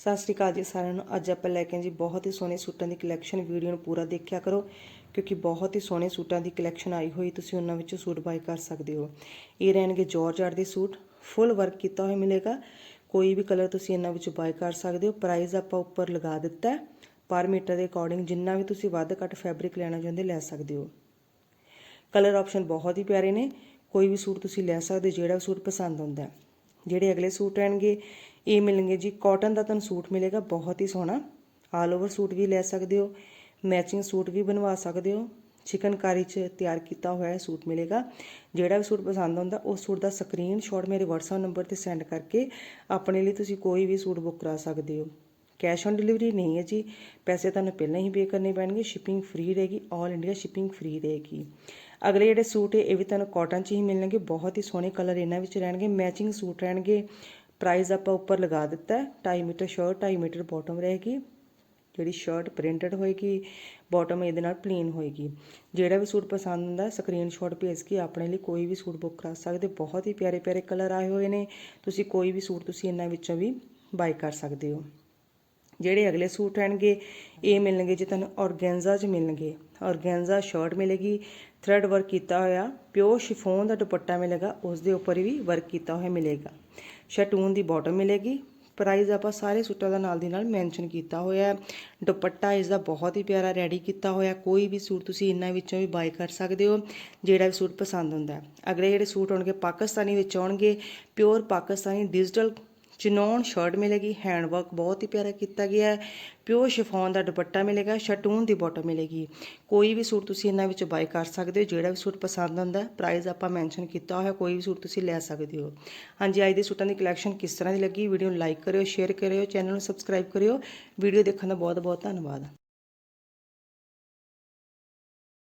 ਸਤਿ ਸ਼੍ਰੀ ਅਕਾਲ ਜੀ ਸਾਰਿਆਂ ਨੂੰ। ਅੱਜ ਆਪਾਂ ਲੈ ਕੇ ਆਏ ਜੀ ਬਹੁਤ ਹੀ ਸੋਹਣੇ ਸੂਟਾਂ ਦੀ ਕਲੈਕਸ਼ਨ ਵੀਡੀਓ ਨੂੰ ਪੂਰਾ ਦੇਖਿਆ ਕਰੋ ਕਿਉਂਕਿ ਬਹੁਤ ਹੀ ਸੋਹਣੇ ਸੂਟਾਂ ਦੀ ਕਲੈਕਸ਼ਨ ਆਈ ਹੋਈ ਤੁਸੀਂ ਉਹਨਾਂ ਵਿੱਚੋਂ ਸੂਟ ਬਾਈ ਕਰ ਸਕਦੇ ਹੋ। ਇਹ ਰਹਿਣਗੇ ਜਾਰਜਟ ਦੇ ਸੂਟ। ਫੁੱਲ ਵਰਕ ਕੀਤਾ ਹੋਇਆ ਮਿਲੇਗਾ। ਕੋਈ ਵੀ ਕਲਰ ਤੁਸੀਂ ਇਹਨਾਂ ਵਿੱਚੋਂ ਬਾਈ ਕਰ ਸਕਦੇ ਹੋ। ਪ੍ਰਾਈਸ ਆਪਾਂ ਉੱਪਰ ਲਗਾ ਦਿੱਤਾ ਹੈ। ਪਰ ਮੀਟਰ ਦੇ ਅਕੋਰਡਿੰਗ ਜਿੰਨਾ ਵੀ ਤੁਸੀਂ ਵੱਧ ਘੱਟ ਫੈਬਰਿਕ ਲੈਣਾ ਚਾਹੁੰਦੇ ਲੈ ਸਕਦੇ ਹੋ। ਕਲਰ ਆਪਸ਼ਨ ਬਹੁਤ ਹੀ ਪਿਆਰੇ ਨੇ। ਕੋਈ ਵੀ ਸੂਟ ਤੁਸੀਂ ਲੈ ਸਕਦੇ ਹੋ, ਜਿਹੜਾ ਵੀ ਸੂਟ ਪਸੰਦ ਆਉਂਦਾ ਹੈ। ਜਿਹੜੇ ਅਗਲੇ ਸੂਟ ਰਹਿਣਗੇ ਇਹ ਮਿਲਣਗੇ ਜੀ। ਕਾਟਨ ਦਾ ਤੁਹਾਨੂੰ ਸੂਟ ਮਿਲੇਗਾ, ਬਹੁਤ ਹੀ ਸੋਹਣਾ। ਆਲ ਓਵਰ ਸੂਟ ਵੀ ਲੈ ਸਕਦੇ ਹੋ ਮੈਚਿੰਗ ਸੂਟ ਵੀ ਬਣਵਾ ਸਕਦੇ ਹੋ। ਚਿਕਨਕਾਰੀ 'ਚ ਤਿਆਰ ਕੀਤਾ ਹੋਇਆ ਸੂਟ ਮਿਲੇਗਾ। ਜਿਹੜਾ ਵੀ ਸੂਟ ਪਸੰਦ ਆਉਂਦਾ, ਉਸ ਸੂਟ ਦਾ ਸਕਰੀਨਸ਼ਾਟ ਮੇਰੇ WhatsApp ਨੰਬਰ ਤੇ ਸੈਂਡ ਕਰਕੇ ਆਪਣੇ ਲਈ ਤੁਸੀਂ ਕੋਈ ਵੀ ਸੂਟ ਬੁੱਕ ਕਰਾ ਸਕਦੇ ਹੋ। ਕੈਸ਼ ਔਨ ਡਿਲੀਵਰੀ ਨਹੀਂ ਹੈ ਜੀ। ਪੈਸੇ ਤੁਹਾਨੂੰ ਪਹਿਲਾਂ ਹੀ ਪੇ ਕਰਨੇ ਪੈਣਗੇ। ਸ਼ਿਪਿੰਗ ਫ੍ਰੀ ਰਹੇਗੀ। 올 ਇੰਡੀਆ ਸ਼ਿਪਿੰਗ ਫ੍ਰੀ ਰਹੇਗੀ। ਅਗਲੇ ਜਿਹੜੇ ਸੂਟ ਹੈ, ਇਹ ਵੀ ਤੁਹਾਨੂੰ ਕਾਟਨ 'ਚ ਹੀ ਮਿਲਣਗੇ। ਬਹੁਤ ਹੀ ਸੋਹਣੇ ਕਲਰ ਇਹਨਾਂ ਵਿੱਚ ਰਹਿਣਗੇ। ਮੈਚਿੰਗ ਸੂਟ ਰਹਿਣਗੇ। ਪ੍ਰਾਈਸ ਆਪਾਂ ਉੱਪਰ ਲਗਾ ਦਿੱਤਾ ਹੈ। 2.5 ਮੀਟਰ ਸ਼ਰਟ 2.5 ਮੀਟਰ ਬਾਟਮ ਰਹੇਗੀ। ਜਿਹੜੀ ਸ਼ਰਟ ਪ੍ਰਿੰਟਡ ਹੋਏਗੀ ਬਾਟਮ ਇਹਦੇ ਨਾਲ ਪਲੇਨ ਹੋਏਗੀ। ਜਿਹੜਾ ਵੀ ਸੂਟ ਪਸੰਦ ਹੁੰਦਾ ਸਕਰੀਨਸ਼ਾਟ ਭੇਜ ਕੇ ਆਪਣੇ ਲਈ ਕੋਈ ਵੀ ਸੂਟ ਬੁੱਕ ਕਰਾ ਸਕਦੇ ਬਹੁਤ ਹੀ ਪਿਆਰੇ ਪਿਆਰੇ ਕਲਰ ਆਏ ਹੋਏ ਨੇ। ਤੁਸੀਂ ਕੋਈ ਵੀ ਸੂਟ ਤੁਸੀਂ ਇਹਨਾਂ ਵਿੱਚੋਂ ਵੀ ਬਾਈ ਕਰ ਸਕਦੇ ਹੋ। ਜਿਹੜੇ ਅਗਲੇ ਸੂਟ ਰਹਿਣਗੇ, ਇਹ ਮਿਲਣਗੇ ਜੀ ਤੁਹਾਨੂੰ ਔਰਗੈਂਜ਼ਾ 'ਚ ਮਿਲਣਗੇ। ਔਰਗੈਂਜ਼ਾ ਸ਼ਰਟ ਮਿਲੇਗੀ ਥਰੈਡ ਵਰਕ ਕੀਤਾ ਹੋਇਆ ਪਿਓਰ ਸ਼ਿਫੋਨ ਦਾ ਦੁਪੱਟਾ ਮਿਲੇਗਾ ਉਸ ਦੇ ਉੱਪਰ ਵੀ ਵਰਕ ਕੀਤਾ ਹੋਇਆ ਮਿਲੇਗਾ। ਸ਼ਟੂਨ ਦੀ ਬਾਟਮ ਮਿਲੇਗੀ ਪ੍ਰਾਈਸ ਆਪਾਂ ਸਾਰੇ ਸੂਟਾਂ ਦਾ ਨਾਲ ਦੀ ਨਾਲ ਮੈਂਸ਼ਨ ਕੀਤਾ ਹੋਇਆ ਹੈ। ਦੁਪੱਟਾ ਇਸ ਦਾ ਬਹੁਤ ਹੀ ਪਿਆਰਾ ਰੈਡੀ ਕੀਤਾ ਹੋਇਆ, ਕੋਈ ਵੀ ਸੂਟ ਤੁਸੀਂ ਇਹਨਾਂ ਵਿੱਚੋਂ ਵੀ ਬਾਈ ਕਰ ਸਕਦੇ ਹੋ, ਜਿਹੜਾ ਵੀ ਸੂਟ ਪਸੰਦ ਹੁੰਦਾ ਹੈ। ਅਗਲੇ ਜਿਹੜੇ ਸੂਟ ਹੋਣਗੇ ਪਾਕਿਸਤਾਨੀ ਵਿੱਚ ਆਉਣਗੇ pure Pakistani digital chinon shirt ਮਿਲੇਗੀ ਹੈਂਡ ਵਰਕ ਬਹੁਤ ਹੀ ਪਿਆਰਾ ਕੀਤਾ ਗਿਆ ਹੈ। ਪਿਓਰ ਸ਼ਿਫੋਨ ਦਾ ਦੁਪੱਟਾ ਮਿਲੇਗਾ ਸ਼ਟੂਨ ਦੀ ਬਾਟਮ ਮਿਲੇਗੀ। ਕੋਈ ਵੀ ਸੂਟ ਤੁਸੀਂ ਇਹਨਾਂ ਵਿੱਚ ਬਾਈ ਕਰ ਸਕਦੇ ਹੋ, ਜਿਹੜਾ ਵੀ ਸੂਟ ਪਸੰਦ ਆਉਂਦਾ ਪ੍ਰਾਈਸ ਆਪਾਂ ਮੈਂਸ਼ਨ ਕੀਤਾ ਹੋਇਆ, ਕੋਈ ਵੀ ਸੂਟ ਤੁਸੀਂ ਲੈ ਸਕਦੇ ਹੋ। ਹਾਂਜੀ, ਅੱਜ ਦੇ ਸੂਟਾਂ ਦੀ ਕਲੈਕਸ਼ਨ ਕਿਸ ਤਰ੍ਹਾਂ ਦੀ ਲੱਗੀ? ਵੀਡੀਓ ਨੂੰ ਲਾਈਕ ਕਰਿਓ ਸ਼ੇਅਰ ਕਰਿਓ ਚੈਨਲ ਨੂੰ ਸਬਸਕ੍ਰਾਈਬ ਕਰਿਓ। ਵੀਡੀਓ ਦੇਖਣ ਦਾ ਬਹੁਤ ਬਹੁਤ ਧੰਨਵਾਦ।